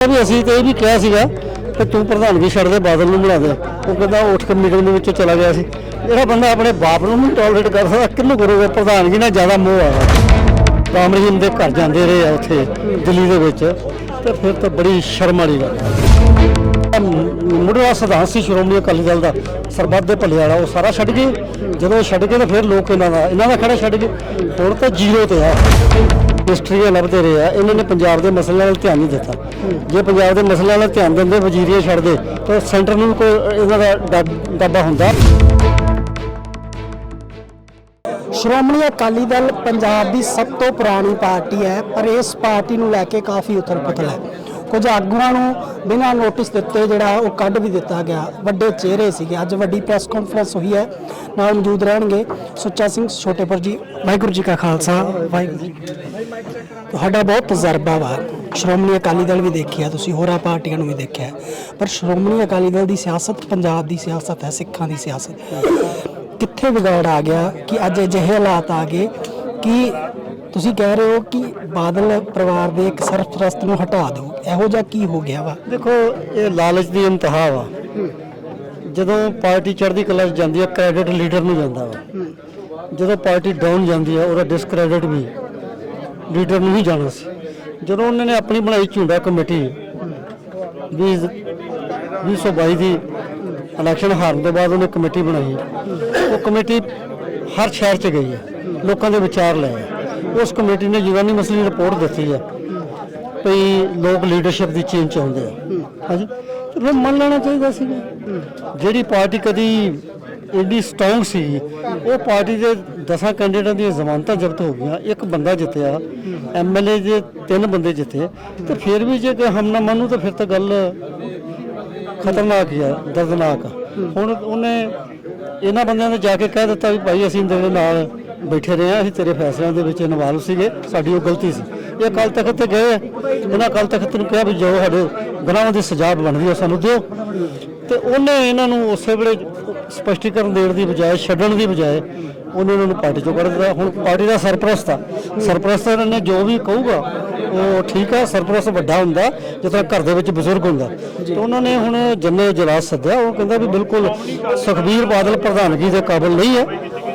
ਵੀ ਅਸੀਂ ਤੇ ਇਹ ਵੀ ਕਿਹਾ ਸੀਗਾ ਕਿ ਤੂੰ ਪ੍ਰਧਾਨਗੀ ਛੱਡ ਦੇ, ਬਾਦਲ ਨੂੰ ਬਣਾ ਦੇ। ਉਹ ਕਹਿੰਦਾ ਉੱਠ ਕੇ ਮੀਟਿੰਗ ਦੇ ਵਿੱਚੋਂ ਚਲਾ ਗਿਆ ਸੀ। ਜਿਹੜਾ ਬੰਦਾ ਆਪਣੇ ਬਾਪ ਨੂੰ ਨਹੀਂ ਟੋਲਰੇਟ ਕਰ ਸਕਦਾ ਕਿਹਨੂੰ ਕਰੂਗਾ? ਪ੍ਰਧਾਨਗੀ ਨਾਲ ਜ਼ਿਆਦਾ ਮੋਹ ਆ। ਰਾਮ ਰਹੀਮ ਦੇ ਘਰ ਜਾਂਦੇ ਰਹੇ ਆ ਉੱਥੇ, ਦਿੱਲੀ ਦੇ ਵਿੱਚ। ਤੇ ਫਿਰ ਤਾਂ ਬੜੀ ਸ਼ਰਮ ਵਾਲੀ ਗੱਲ ਹੈ ਮੁੱਢਲਾ ਸਿਧਾਂਤ ਸੀ ਸ਼੍ਰੋਮਣੀ ਅਕਾਲੀ ਦਲ ਦਾ ਸਰਬੱਤ ਦੇ ਭਲੇ ਵਾਲਾ, ਉਹ ਸਾਰਾ ਛੱਡ ਗਏ। ਜਦੋਂ ਛੱਡ ਗਏ ਤਾਂ ਫਿਰ ਲੋਕ ਇਹਨਾਂ ਦਾ ਇਹਨਾਂ ਦਾ ਖੜਾ ਛੱਡ ਗਏ। ਹੁਣ ਤਾਂ ਜ਼ੀਰੋ ਤੇ ਆ। ਹਿਸਟਰੀਆਂ ਲੱਭਦੇ ਰਹੇ ਆ। ਇਹਨਾਂ ਨੇ ਪੰਜਾਬ ਦੇ ਮਸਲਿਆਂ ਵੱਲ ਧਿਆਨ ਨਹੀਂ ਦਿੱਤਾ। ਜੇ ਪੰਜਾਬ ਦੇ ਮਸਲਿਆਂ ਵੱਲ ਧਿਆਨ ਦਿੰਦੇ, ਵਜ਼ੀਰੀਆਂ ਛੱਡਦੇ ਤਾਂ ਸੈਂਟਰ ਨੂੰ ਕੋਈ ਇਹਨਾਂ ਦਾ ਡੱਬ- ਹੁੰਦਾ। ਸ਼੍ਰੋਮਣੀ ਅਕਾਲੀ ਦਲ ਪੰਜਾਬ ਦੀ ਸਭ ਤੋਂ ਪੁਰਾਣੀ ਪਾਰਟੀ ਹੈ, ਪਰ ਇਸ ਪਾਰਟੀ ਨੂੰ ਲੈ ਕੇ ਕਾਫੀ ਉਥਲ-ਪੁਥਲ ਹੈ। ਕੁਝ ਆਗੂਆਂ ਨੂੰ ਬਿਨਾਂ ਨੋਟਿਸ ਦਿੱਤੇ ਜਿਹੜਾ ਉਹ ਕੱਢ ਵੀ ਦਿੱਤਾ ਗਿਆ। ਵੱਡੇ ਚਿਹਰੇ ਸੀਗੇ। ਅੱਜ ਵੱਡੀ ਪ੍ਰੈਸ ਕਾਨਫਰੰਸ ਹੋਈ ਹੈ। ਨਾਲ ਮੌਜੂਦ ਰਹਿਣਗੇ ਸੁੱਚਾ ਸਿੰਘ ਛੋਟੇਪੁਰ ਜੀ। ਵਾਹਿਗੁਰੂ ਜੀ ਕਾ ਖਾਲਸਾ। ਵਾਹਿਗੁਰੂ ਜੀ ਤੁਹਾਡਾ ਬਹੁਤ ਤਜਰਬਾ ਵਾ। ਸ਼੍ਰੋਮਣੀ ਅਕਾਲੀ ਦਲ ਵੀ ਦੇਖਿਆ, ਤੁਸੀਂ ਹੋਰਾਂ ਪਾਰਟੀਆਂ ਨੂੰ ਵੀ ਦੇਖਿਆ। ਪਰ ਸ਼੍ਰੋਮਣੀ ਅਕਾਲੀ ਦਲ ਦੀ ਸਿਆਸਤ, ਪੰਜਾਬ ਦੀ ਸਿਆਸਤ ਹੈ, ਸਿੱਖਾਂ ਦੀ ਸਿਆਸਤ। ਕਿੱਥੇ ਵਿਗਾੜ ਆ ਗਿਆ ਕਿ ਅੱਜ ਅਜਿਹੇ ਹਾਲਾਤ ਆ ਗਏ ਕਿ ਤੁਸੀਂ ਕਹਿ ਰਹੇ ਹੋ ਕਿ ਬਾਦਲ ਪਰਿਵਾਰ ਦੇ ਇੱਕ ਸਰਪ੍ਰਸਤ ਨੂੰ ਹਟਾ ਦਿਓ। ਇਹੋ ਜਿਹਾ ਕੀ ਹੋ ਗਿਆ ਵਾ? ਦੇਖੋ, ਇਹ ਲਾਲਚ ਦੀ ਇੰਤਹਾ ਵਾ। ਜਦੋਂ ਪਾਰਟੀ ਚੜ੍ਹਦੀ ਕਲਾ 'ਚ ਜਾਂਦੀ ਹੈ ਕ੍ਰੈਡਿਟ ਲੀਡਰ ਨੂੰ ਜਾਂਦਾ ਵਾ। ਜਦੋਂ ਪਾਰਟੀ ਡਾਊਨ ਜਾਂਦੀ ਹੈ ਉਹਦਾ ਡਿਸਕ੍ਰੈਡਿਟ ਵੀ ਲੀਡਰ ਨੂੰ ਹੀ ਜਾਣਾ ਸੀ। ਜਦੋਂ ਉਹਨਾਂ ਨੇ ਆਪਣੀ ਬਣਾਈ ਝੁੰਡਾ ਕਮੇਟੀ 20 2022 ਦੀ ਇਲੈਕਸ਼ਨ ਹਾਰਨ ਤੋਂ ਬਾਅਦ ਉਹਨੇ ਕਮੇਟੀ ਬਣਾਈ। ਉਹ ਕਮੇਟੀ ਹਰ ਸ਼ਹਿਰ 'ਚ ਗਈ ਹੈ ਲੋਕਾਂ ਦੇ ਵਿਚਾਰ ਲਏ ਉਸ ਕਮੇਟੀ ਨੇ ਯੂਨਾਨੀ ਮਸਲੀ ਰਿਪੋਰਟ ਦਿੱਤੀ ਹੈ ਭਈ ਲੋਕ ਲੀਡਰਸ਼ਿਪ ਦੀ ਚੇਂਜ ਚਾਹੁੰਦੇ ਆ। ਹਾਂਜੀ। ਚਲੋ ਮੰਨ ਲੈਣਾ ਚਾਹੀਦਾ ਸੀ। ਜਿਹੜੀ ਪਾਰਟੀ ਕਦੀ ਇੰਨੀ ਸਟਰੋਂਗ ਸੀ, ਉਹ ਪਾਰਟੀ ਦੇ 10 ਕੈਂਡੀਡੇਟਾਂ ਦੀਆਂ ਜ਼ਮਾਨਤਾਂ ਜ਼ਬਤ ਹੋ ਗਈਆਂ। ਇੱਕ ਬੰਦਾ ਜਿੱਤਿਆ ਐਮਐਲਏ ਦੇ ਤਿੰਨ ਬੰਦੇ ਜਿੱਤੇ, ਤੇ ਫਿਰ ਵੀ ਜੇ ਕਿ ਹਮ ਨਾ ਮੰਨੂ ਤਾਂ ਫਿਰ ਤਾਂ ਗੱਲ ਖਤਰਨਾਕ ਹੀ ਆ, ਦਰਦਨਾਕ ਹੁਣ ਉਹਨੇ ਇਹਨਾਂ ਬੰਦਿਆਂ ਨੇ ਜਾ ਕੇ ਕਹਿ ਦਿੱਤਾ ਵੀ ਭਾਈ ਅਸੀਂ ਤੇਰੇ ਨਾਲ ਬੈਠੇ ਰਹੇ ਆ ਅਸੀਂ ਤੇਰੇ ਫੈਸਲਿਆਂ ਦੇ ਵਿੱਚ ਇਨਵੋਲਵ ਸੀਗੇ। ਸਾਡੀ ਉਹ ਗਲਤੀ ਸੀ। ਇਹ ਅਕਾਲ ਤਖਤ ਤੇ ਗਏ। ਇਹਨਾਂ ਅਕਾਲ ਤਖਤ ਨੂੰ ਕਿਹਾ ਵੀ ਜੋ ਸਾਡੇ ਗੁਨਾਹਾਂ ਦੀ ਸਜ਼ਾ ਬਣਦੀ ਹੈ ਸਾਨੂੰ ਦਿਓ। ਤੇ ਉਹਨੇ ਇਹਨਾਂ ਨੂੰ ਉਸੇ ਵੇਲੇ ਸਪਸ਼ਟੀਕਰਨ ਦੇਣ ਦੀ ਬਜਾਏ, ਛੱਡਣ ਦੀ ਬਜਾਏ ਉਹਨੇ ਇਹਨਾਂ ਨੂੰ ਪਾਰਟੀ ਚੋਂ ਕੱਢ ਦਿੱਤਾ। ਹੁਣ ਪਾਰਟੀ ਦਾ ਸਰਪ੍ਰਸਤ ਆ। ਸਰਪ੍ਰਸਤ ਇਹਨਾਂ ਨੇ ਜੋ ਵੀ ਕਹੂਗਾ, ਉਹ ਠੀਕ ਆ। ਸਰਪ੍ਰਸਤ ਵੱਡਾ ਹੁੰਦਾ, ਜਦੋਂ ਘਰ ਦੇ ਵਿੱਚ ਬਜ਼ੁਰਗ ਹੁੰਦਾ। ਤੇ ਉਹਨਾਂ ਨੇ ਹੁਣ ਜੰਨੇ ਇਜਲਾਸ ਸੱਦਿਆ, ਉਹ ਕਹਿੰਦਾ ਵੀ ਬਿਲਕੁਲ ਸੁਖਬੀਰ ਬਾਦਲ ਪ੍ਰਧਾਨਗੀ ਦੇ ਕਾਬਿਲ ਨਹੀਂ ਹੈ।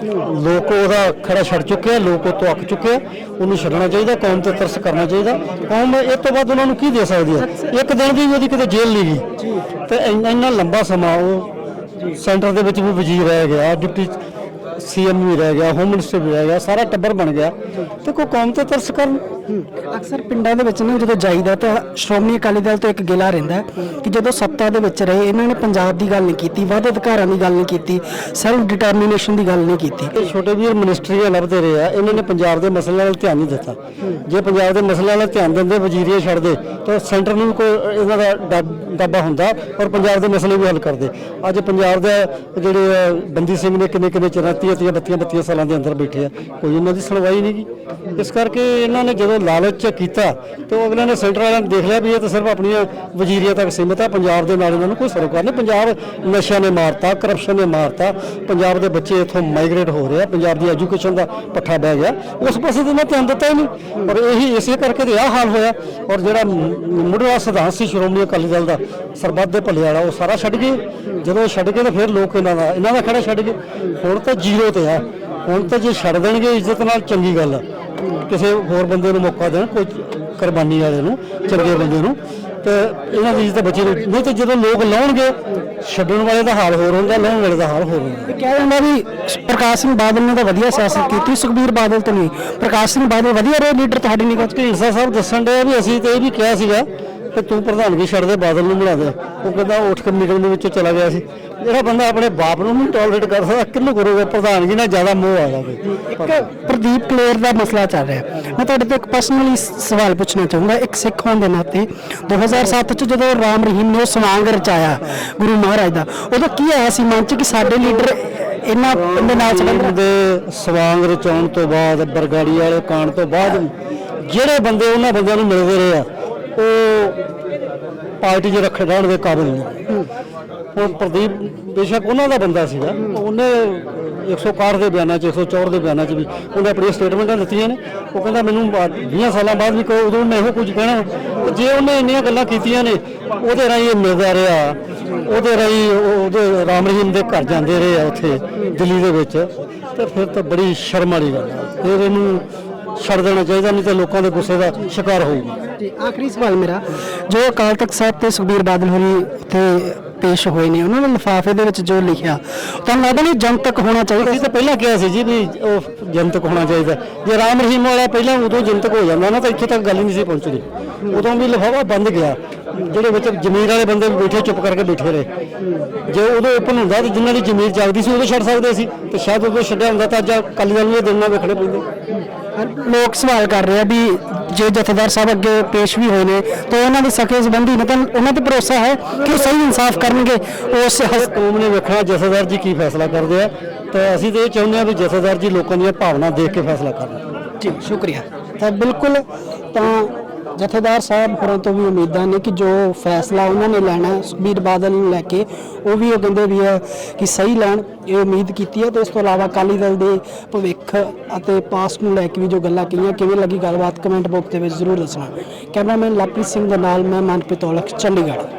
ਲੋਕ ਉਹਦਾ ਖੜਾ ਛੱਡ ਚੁੱਕੇ ਆ, ਲੋਕ ਉਹ ਤੋਂ ਅੱਕ ਚੁੱਕੇ ਆ। ਉਹਨੂੰ ਛੱਡਣਾ ਚਾਹੀਦਾ, ਕੌਮ ਤੇ ਤਰਸ ਕਰਨਾ ਚਾਹੀਦਾ। ਕੌਮ ਇਹ ਤੋਂ ਬਾਅਦ ਉਹਨਾਂ ਨੂੰ ਕੀ ਦੇ ਸਕਦੀ ਹੈ ਇੱਕ ਦਿਨ ਵੀ ਉਹਦੀ ਕਿਤੇ ਜੇਲ੍ਹ ਨਹੀਂ ਗਈ। ਤੇ ਇੰਨਾ ਇੰਨਾ ਲੰਬਾ ਸਮਾਂ ਉਹ ਸੈਂਟਰ ਦੇ ਵਿੱਚ ਵੀ ਵਜ਼ੀਰ ਰਹਿ ਗਿਆ, ਡਿਪਟੀ ਸੀਐਮ ਵੀ ਰਹਿ ਗਿਆ, ਹੋਮ ਮਿਨਿਸਟਰ ਵੀ ਰਹਿ ਗਿਆ, ਸਾਰਾ ਟੱਬਰ ਬਣ ਗਿਆ। ਤੇ ਕੋਈ ਕੌਮ ਤੇ ਤਰਸ ਕਰਨ ਅਕਸਰ ਪਿੰਡਾਂ ਦੇ ਵਿੱਚ ਨਾ ਜਦੋਂ ਜਾਈਦਾ ਤਾਂ ਸ਼੍ਰੋਮਣੀ ਅਕਾਲੀ ਦਲ ਤੋਂ ਇੱਕ ਗਿਲਾ ਰਹਿੰਦਾ ਕਿ ਜਦੋਂ ਸੱਤਾ ਦੇ ਵਿੱਚ ਰਹੇ ਇਹਨਾਂ ਨੇ ਪੰਜਾਬ ਦੀ ਗੱਲ ਨਹੀਂ ਕੀਤੀ ਵੱਧ ਅਧਿਕਾਰਾਂ ਦੀ ਗੱਲ ਨਹੀਂ ਕੀਤੀ ਸੈਲਫ ਡਿਟਰਮੀਨੇਸ਼ਨ ਦੀ ਗੱਲ ਨਹੀਂ ਕੀਤੀ। ਇਹ ਛੋਟੇ ਵੀਰ ਮਿਨਿਸਟਰੀਆਂ ਲੱਭਦੇ ਰਹੇ ਆ ਇਹਨਾਂ ਨੇ ਪੰਜਾਬ ਦੇ ਮਸਲਿਆਂ ਵੱਲ ਧਿਆਨ ਨਹੀਂ ਦਿੱਤਾ। ਜੇ ਪੰਜਾਬ ਦੇ ਮਸਲਿਆਂ ਵੱਲ ਧਿਆਨ ਦਿੰਦੇ ਵਜ਼ੀਰੀਆਂ ਛੱਡਦੇ ਤਾਂ ਸੈਂਟਰ ਨੂੰ ਕੋਈ ਇਹਨਾਂ ਦਾ ਡੱਬ- ਹੁੰਦਾ ਔਰ ਪੰਜਾਬ ਦੇ ਮਸਲੇ ਵੀ ਹੱਲ ਕਰਦੇ। ਅੱਜ ਪੰਜਾਬ ਦੇ ਜਿਹੜੇ ਅਹ, ਬੰਦੀ ਸਿੰਘ ਨੇ ਕਿੰਨੇ ਕਿੰਨੇ ਚਿਰਾਂ ਤੀਹ ਤੀਹ ਬੱਤੀਆਂ ਬੱਤੀਆਂ ਸਾਲਾਂ ਦੇ ਅੰਦਰ ਬੈਠੇ ਆ ਕੋਈ ਇਹਨਾਂ ਦੀ ਸੁਣਵਾਈ ਨਹੀਂ ਗੀ। ਇਸ ਕਰਕੇ ਇਹਨਾਂ ਨੇ ਜਦੋਂ ਲਾਲਚ ਕੀਤਾ ਤੇ ਉਹ ਅਗਲੇ ਨੇ ਸੈਂਟਰ ਵਾਲਿਆਂ ਨੇ ਦੇਖ ਲਿਆ ਵੀ ਇਹ ਤਾਂ ਸਿਰਫ ਆਪਣੀਆਂ ਵਜ਼ੀਰੀਆਂ ਤੱਕ ਸੀਮਿਤ ਆ, ਪੰਜਾਬ ਦੇ ਨਾਲ ਇਹਨਾਂ ਨੂੰ ਕੋਈ ਸਰੋਕਾਰ ਨਹੀਂ। ਪੰਜਾਬ ਨਸ਼ਿਆਂ ਨੇ ਮਾਰਤਾ ਕਰਪਸ਼ਨ ਨੇ ਮਾਰਤਾ, ਪੰਜਾਬ ਦੇ ਬੱਚੇ ਇੱਥੋਂ ਮਾਈਗ੍ਰੇਟ ਹੋ ਰਹੇ ਆ, ਪੰਜਾਬ ਦੀ ਐਜੂਕੇਸ਼ਨ ਦਾ ਪੱਠਾ ਬਹਿ ਗਿਆ। ਉਸ ਪਾਸੇ ਤੇ ਇਹਨਾਂ ਧਿਆਨ ਦਿੱਤਾ ਹੀ ਨਹੀਂ ਔਰ ਇਹੀ ਇਸੇ ਕਰਕੇ ਤੇ ਆਹ ਹਾਲ ਹੋਇਆ ਔਰ ਜਿਹੜਾ ਮ- ਮੁੱਢਲਾ ਸਿਧਾਂਤ ਸੀ ਸ਼੍ਰੋਮਣੀ ਅਕਾਲੀ ਦਲ ਦਾ, ਸਰਬੱਤ ਦੇ ਭਲੇ ਵਾਲਾ, ਉਹ ਸਾਰਾ ਛੱਡ ਗਏ। ਜਦੋਂ ਛੱਡ ਗਏ ਤਾਂ ਫਿਰ ਲੋਕ ਇਹਨਾਂ ਦਾ ਇਹਨਾਂ ਦਾ ਖੜਾ ਛੱਡ ਗਏ। ਹੁਣ ਤਾਂ ਜ਼ੀਰੋ ਤੇ ਆ, ਹੁਣ ਤਾਂ ਜੇ ਛੱਡ ਦੇਣਗੇ ਇੱਜ਼ਤ ਨਾਲ ਚੰਗੀ ਗੱਲ ਆ। ਕਿਸੇ ਹੋਰ ਬੰਦੇ ਨੂੰ ਮੌਕਾ ਦੇਣ ਕੋਈ ਕੁਰਬਾਨੀ ਵਾਲੇ ਨੂੰ ਚੰਗੇ ਬੰਦੇ ਨੂੰ। ਤੇ ਇਹਨਾਂ ਦੀ ਇੱਜ਼ਤ ਬਚੀ ਰਹੂ। ਨਹੀਂ ਤੇ ਜਦੋਂ ਲੋਕ ਲਾਉਣਗੇ ਛੱਡਣ ਵਾਲੇ ਦਾ ਹਾਲ ਹੋਰ ਹੁੰਦਾ ਲਾਉਣ ਵਾਲੇ ਦਾ ਹਾਲ ਹੋਰ ਹੁੰਦਾ। ਕਹਿ ਜਾਂਦਾ ਵੀ ਪ੍ਰਕਾਸ਼ ਸਿੰਘ ਬਾਦਲ ਨੇ ਤਾਂ ਵਧੀਆ ਸਿਆਸਤ ਕੀਤੀ ਸੁਖਬੀਰ ਬਾਦਲ ਤੇ ਨਹੀਂ। ਪ੍ਰਕਾਸ਼ ਸਿੰਘ ਬਾਦਲ ਵਧੀਆ ਰਹੇ ਲੀਡਰ ਤੁਹਾਡੀ ਨਿਗਾਹ 'ਚ? ਢੀਂਸਾ ਸਾਹਿਬ ਦੱਸਣ ਡਿਆ ਵੀ ਅਸੀਂ ਤੇ ਇਹ ਵੀ ਕਿਹਾ ਸੀਗਾ ਕਿ ਤੂੰ ਪ੍ਰਧਾਨਗੀ ਛੱਡ ਦੇ ਬਾਦਲ ਨੂੰ ਬਣਾ ਦੇ। ਉਹ ਕਹਿੰਦਾ ਉੱਠ ਕੇ ਮੀਟਿੰਗ ਦੇ ਵਿੱਚੋਂ ਚਲਾ ਗਿਆ ਸੀ। ਜਿਹੜਾ ਬੰਦਾ ਆਪਣੇ ਬਾਪ ਨੂੰ ਨਹੀਂ ਟੋਲਰੇਟ ਕਰ ਸਕਦਾ ਕਿਹਨੂੰ ਕਰੂਗਾ? ਪ੍ਰਧਾਨਗੀ ਨਾਲ ਜ਼ਿਆਦਾ ਮੋਹ ਆ ਕੋਈ ਇੱਕ ਪ੍ਰਦੀਪ ਕਲੇਰ ਦਾ ਮਸਲਾ ਚੱਲ ਰਿਹਾ। ਮੈਂ ਤੁਹਾਡੇ ਤੋਂ ਇੱਕ ਪਰਸਨਲੀ ਸਵਾਲ ਪੁੱਛਣਾ ਚਾਹੂੰਗਾ ਇੱਕ ਸਿੱਖ ਹੋਣ ਦੇ ਨਾਤੇ 2007 ਚ ਜਦੋਂ ਰਾਮ ਰਹੀਮ ਨੇ ਉਹ ਸਵਾਂਗ ਰਚਾਇਆ ਗੁਰੂ ਮਹਾਰਾਜ ਦਾ ਉਦੋਂ ਕੀ ਆਇਆ ਸੀ ਮਨ ਚ ਕਿ ਸਾਡੇ ਲੀਡਰ ਇਹਨਾਂ ਦੇ ਨਾਲ ਚੱਲਣ ਦੇ ਸਵਾਂਗ ਰਚਾਉਣ ਤੋਂ ਬਾਅਦ ਬਰਗਾੜੀ ਵਾਲੇ ਕਾਂਡ ਤੋਂ ਬਾਅਦ ਜਿਹੜੇ ਬੰਦੇ ਉਹਨਾਂ ਬੰਦਿਆਂ ਨੂੰ ਮਿਲਦੇ ਰਹੇ ਆ ਉਹ ਪਾਰਟੀ 'ਚ ਰੱਖੇ ਰਹਿਣ ਦੇ ਕਾਬਿਲ ਨਹੀਂ ਹੁਣ ਪ੍ਰਦੀਪ ਬੇਸ਼ੱਕ ਉਹਨਾਂ ਦਾ ਬੰਦਾ ਸੀਗਾ। ਉਹਨੇ 161 ਦੇ ਬਿਆਨਾਂ 'ਚ 104 ਦੇ ਬਿਆਨਾਂ 'ਚ ਵੀ ਉਹਨੇ ਆਪਣੀਆਂ ਸਟੇਟਮੈਂਟਾਂ ਦਿੱਤੀਆਂ ਨੇ। ਉਹ ਕਹਿੰਦਾ ਮੈਨੂੰ ਬਾ- 20 ਸਾਲਾਂ ਬਾਅਦ ਵੀ ਕੋਈ ਉਦੋਂ ਮੈਂ ਇਹੋ ਕੁਝ ਕਹਿਣਾ। ਜੇ ਉਹਨੇ ਇੰਨੀਆਂ ਗੱਲਾਂ ਕੀਤੀਆਂ ਨੇ, ਉਹਦੇ ਰਾਹੀਂ ਇਹ ਮਿਲਦਾ ਰਿਹਾ। ਉਹਦੇ ਰਾਹੀਂ ਉਹਦੇ ਰਾਮ ਰਹੀਮ ਦੇ ਘਰ ਜਾਂਦੇ ਰਹੇ ਆ ਉੱਥੇ, ਦਿੱਲੀ ਦੇ ਵਿੱਚ। ਤੇ ਫਿਰ ਤਾਂ ਬੜੀ ਸ਼ਰਮ ਵਾਲੀ ਗੱਲ ਆ। ਫਿਰ ਇਹਨੂੰ ਛੱਡ ਦੇਣਾ ਚਾਹੀਦਾ ਨਹੀਂ ਤਾਂ ਲੋਕਾਂ ਦੇ ਗੁੱਸੇ ਦਾ ਸ਼ਿਕਾਰ ਹੋਊਗਾ। ਜੀ ਆਖਰੀ ਸਵਾਲ ਮੇਰਾ ਜੋ ਅਕਾਲ ਤਖਤ ਸਾਹਿਬ ਤੇ ਸੁਖਬੀਰ ਬਾਦਲ ਹੋਣੀ ਉੱਥੇ ਪੇਸ਼ ਹੋਏ ਨੇ ਉਹਨਾਂ ਨੇ ਲਿਫਾਫੇ ਦੇ ਵਿੱਚ ਜੋ ਲਿਖਿਆ ਤੁਹਾਨੂੰ ਲੱਗਦਾ ਨਹੀਂ ਜਨਤਕ ਹੋਣਾ ਚਾਹੀਦਾ? ਅਸੀਂ ਤਾਂ ਪਹਿਲਾਂ ਕਿਹਾ ਸੀ ਜੀ ਵੀ ਉਹ ਜਨਤਕ ਹੋਣਾ ਚਾਹੀਦਾ। ਜੇ ਰਾਮ ਰਹੀਮ ਵਾਲਾ ਪਹਿਲਾਂ ਉਦੋਂ ਜਨਤਕ ਹੋ ਜਾਂਦਾ ਨਾ ਤਾਂ ਇੱਥੇ ਤੱਕ ਗੱਲ ਹੀ ਨਹੀਂ ਸੀ ਪਹੁੰਚਣੀ ਉਦੋਂ ਵੀ ਲਿਫਾਫਾ ਬੰਦ ਗਿਆ ਜਿਹੜੇ ਵਿੱਚ ਜ਼ਮੀਰ ਵਾਲੇ ਬੰਦੇ ਬੈਠੇ ਚੁੱਪ ਕਰਕੇ ਬੈਠੇ ਰਹੇ। ਜੇ ਉਦੋਂ ਓਪਨ ਹੁੰਦਾ ਤਾਂ ਜਿਨ੍ਹਾਂ ਦੀ ਜ਼ਮੀਰ ਜਾਗਦੀ ਸੀ ਉਦੋਂ ਛੱਡ ਸਕਦੇ ਸੀ ਤੇ ਸ਼ਾਇਦ ਉਦੋਂ ਛੱਡਿਆ ਹੁੰਦਾ ਤਾਂ ਅੱਜ ਅਕਾਲੀ ਦਲ ਇਹ ਦਿਨ ਵੇਖਣੇ ਪੈਂਦੇ। ਲੋਕ ਸਵਾਲ ਕਰ ਰਹੇ ਆ ਵੀ ਜੇ ਜਥੇਦਾਰ ਸਾਹਿਬ ਅੱਗੇ ਪੇਸ਼ ਵੀ ਹੋਏ ਨੇ ਤਾਂ ਉਹਨਾਂ ਦੇ ਸਕੇ ਸੰਬੰਧੀ ਨੇ ਤਾਂ ਉਹਨਾਂ ਤੇ ਭਰੋਸਾ ਹੈ ਕਿ ਉਹ ਸਹੀ ਇਨਸਾਫ ਕਰਨਗੇ? ਉਸ ਹਸ- ਕੌਮ ਨੇ ਵੇਖਣਾ ਜਥੇਦਾਰ ਜੀ ਕੀ ਫੈਸਲਾ ਕਰਦੇ ਆ ਤੇ ਅਸੀਂ ਤੇ ਇਹ ਚਾਹੁੰਦੇ ਆ ਵੀ ਜਥੇਦਾਰ ਜੀ ਲੋਕਾਂ ਦੀਆਂ ਭਾਵਨਾ ਦੇਖ ਕੇ ਫੈਸਲਾ ਕਰਨ। ਜੀ ਸ਼ੁਕਰੀਆ। ਤਾਂ ਬਿਲਕੁਲ ਤਾਂ ਜਥੇਦਾਰ ਸਾਹਿਬ ਹੋਰਾਂ ਤੋਂ ਵੀ ਉਮੀਦਾਂ ਨੇ ਕਿ ਜੋ ਫੈਸਲਾ ਉਹਨਾਂ ਨੇ ਲੈਣਾ ਸੁਖਬੀਰ ਬਾਦਲ ਨੂੰ ਲੈ ਕੇ, ਉਹ ਵੀ ਉਹ ਕਹਿੰਦੇ ਵੀ ਹੈ ਕਿ ਸਹੀ ਲੈਣ, ਇਹ ਉਮੀਦ ਕੀਤੀ ਹੈ ਤੇ ਇਸ ਤੋਂ ਇਲਾਵਾ ਅਕਾਲੀ ਦਲ ਦੇ ਭਵਿੱਖ ਅਤੇ ਪਾਸਟ ਨੂੰ ਲੈ ਕੇ ਵੀ ਜੋ ਗੱਲਾਂ ਕਹੀਆਂ, ਕਿਵੇਂ ਲੱਗੀ ਗੱਲਬਾਤ, ਕਮੈਂਟ ਬਾਕਸ ਦੇ ਵਿੱਚ ਜ਼ਰੂਰ ਦੱਸਣਾ। ਕੈਮਰਾਮੈਨ ਲਵਪ੍ਰੀਤ ਸਿੰਘ ਦੇ ਨਾਲ ਮੈਂ ਮਨਪ੍ਰੀਤ ਔਲਖ, ਚੰਡੀਗੜ੍ਹ।